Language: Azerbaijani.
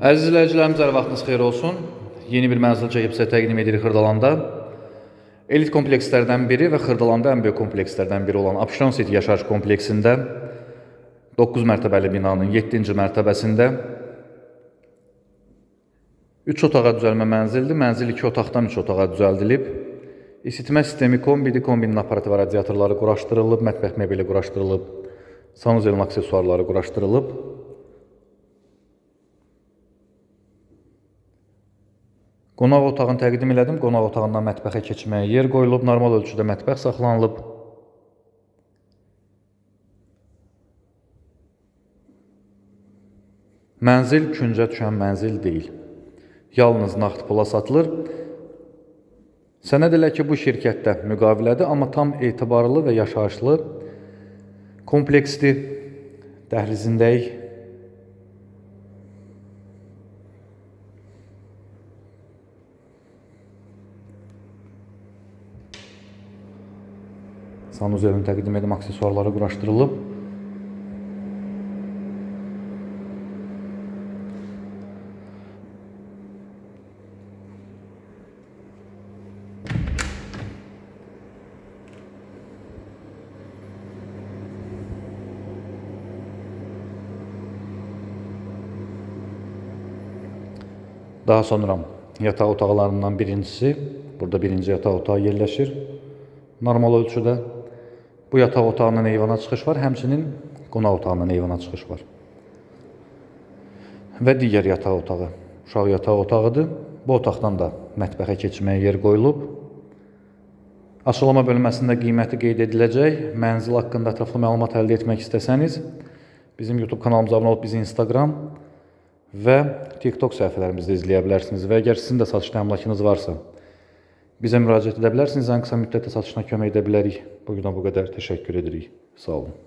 Əziz izləyicilərimiz, hər vaxtınız xeyir olsun. Yeni bir mənzil sizə təqdim edirik Xırdalanda. Elit komplekslərdən biri və Xırdalanda ən böyük komplekslərdən biri olan Abşeron City yaşayış kompleksində 9 mərtəbəli binanın 7-ci mərtəbəsində 3 otağa düzəlmə mənzildir. Mənzil 2 otaqdan 3 otağa düzəldilib. İsitmə sistemi kombidir. Kombinin aparatı və radiatorları quraşdırılıb, mətbəx mebeli quraşdırılıb, sanuzelin aksesuarları quraşdırılıb. Qonaq otağını təqdim elədim. Qonaq otağından mətbəxə keçməyə yer qoyulub, normal ölçüdə mətbəx saxlanılıb. Mənzil küncə düşən mənzil deyil. Yalnız nağd pula satılır. Sənəd elə ki, bu şirkətdə müqavilədir, amma tam etibarlı və yaşayışlı kompleksdir. Dəhlizindəyik. Sanuzelin təqdim edim aksesuarları quraşdırılıb. Daha sonra yataq otaqlarından birincisi, burada birinci yataq otağı yerləşir. Normal ölçüdə. Bu yataq otağından eyvana çıxış var, həmçinin qonaq otağından eyvana çıxış var. Və digər yataq otağı, uşaq yataq otağıdır. Bu otaqdan da mətbəxə keçməyə yer qoyulub. Açıqlama bölməsində qiyməti qeyd ediləcək. Mənzil haqqında ətraflı məlumat əldə etmək istəsəniz, bizim YouTube kanalımıza abunə olub bizi Instagram və TikTok səhifələrimizdə izləyə bilərsiniz. Və əgər sizin də satışda əmlakınız varsa, bizə müraciət edə bilərsiniz. Ən qısa müddətdə satışına kömək edə bilərik. Bu günə bu qədər. Təşəkkür edirik. Sağ olun.